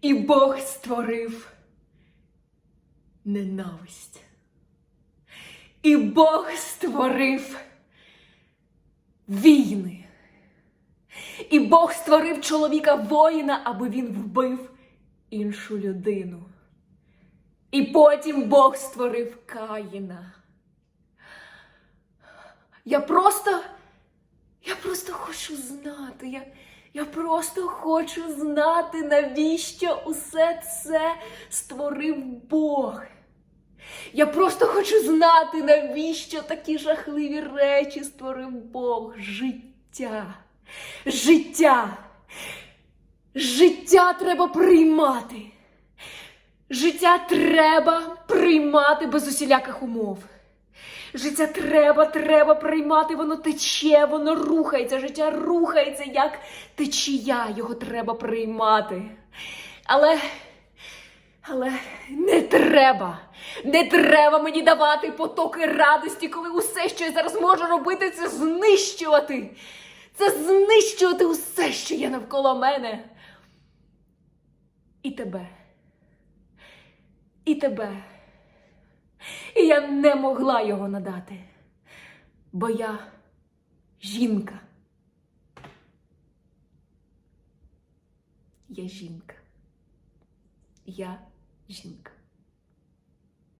І Бог створив ненависть. І Бог створив війни. І Бог створив чоловіка воїна, аби він вбив іншу людину. І потім Бог створив Каїна. Я просто, я просто хочу знати. Я, я просто хочу знати, навіщо усе це створив Бог. Я просто хочу знати, навіщо такі жахливі речі створив Бог. Життя. Життя. Життя треба приймати. Життя треба приймати без усіляких умов. Життя треба, треба приймати, воно тече, воно рухається, життя рухається, як течія, його треба приймати. Але, але не треба, не треба мені давати потоки радості, коли усе, що я зараз можу робити, це знищувати. Це знищувати усе, що є навколо мене. І тебе. І тебе. І я не могла його надати, бо я жінка. Я жінка. Я жінка.